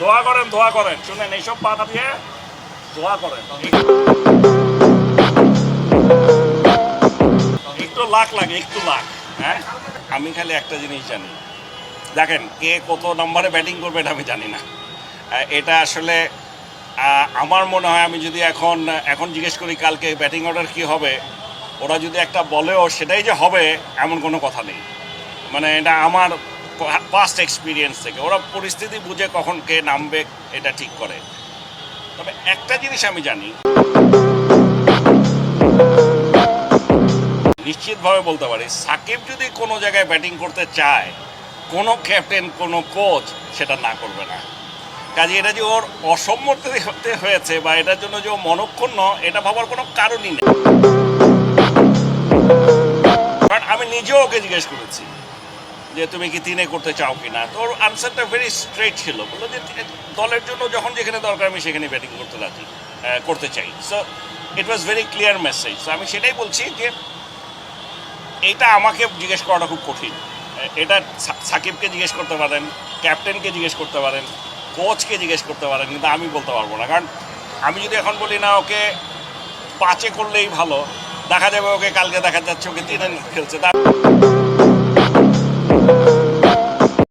দোয়া করেন দোয়া করেন। শুনেন, এইসব বাধা দিয়ে দোয়া করেন। একটু লাখ লাগে, একটু লাখ হ্যাঁ? আমি খালি একটা জিনিস জানি। দেখেন, কে কত নম্বরে ব্যাটিং করবে এটা আমি জানি না। এটা আসলে আমার মনে হয় আমি যদি এখন এখন জিজ্ঞেস করি কালকে ব্যাটিং অর্ডার কি হবে, ওরা যদি একটা বলেও সেটাই যে হবে, এমন কোনো কথা নেই। মানে এটা আমার পাস্ট এক্সপিরিয়েন্স থেকে। ওরা পরিস্থিতি বুঝে কখন কে নামবে, এটা ঠিক করে। তবে একটা জিনিস আমি জানি। নিশ্চিতভাবে বলতে পারি, সাকিব যদি কোনো জায়গায় ব্যাটিং করতে চায়, কোনো ক্যাপ্টেন কোনো কোচ সেটা না করবে না। কাজে এটা যে ওর অসম্মতি হয়েছে বা এটার জন্য যে ও মনক্ষুণ্ণ, এটা ভাবার কোনো কারণই নেই। আমি নিজেও ওকে জিজ্ঞেস করেছি যে তুমি কি তিনে করতে চাও কি না তো ওর আনসারটা ভেরি স্ট্রেট ছিল। বলল যে দলের জন্য যখন যেখানে দরকার আমি সেখানে ব্যাটিং করতে রাজি করতে চাই। So it was very clear message আমি সেটাই বলছি যে, এটা আমাকে জিজ্ঞেস করাটা খুব কঠিন। এটা সা- সাকিবকে জিজ্ঞেস করতে পারেন, ক্যাপ্টেনকে জিজ্ঞেস করতে পারেন কোচকে জিজ্ঞেস করতে পারেন, কিন্তু আমি বলতে পারব না। কারণ আমি যদি এখন বলি, না, ওকে পাঁচে করলেই ভালো, দেখা যাবে ওকে কালকে দেখা যাচ্ছে, ওকে তিনে খেলছে। তা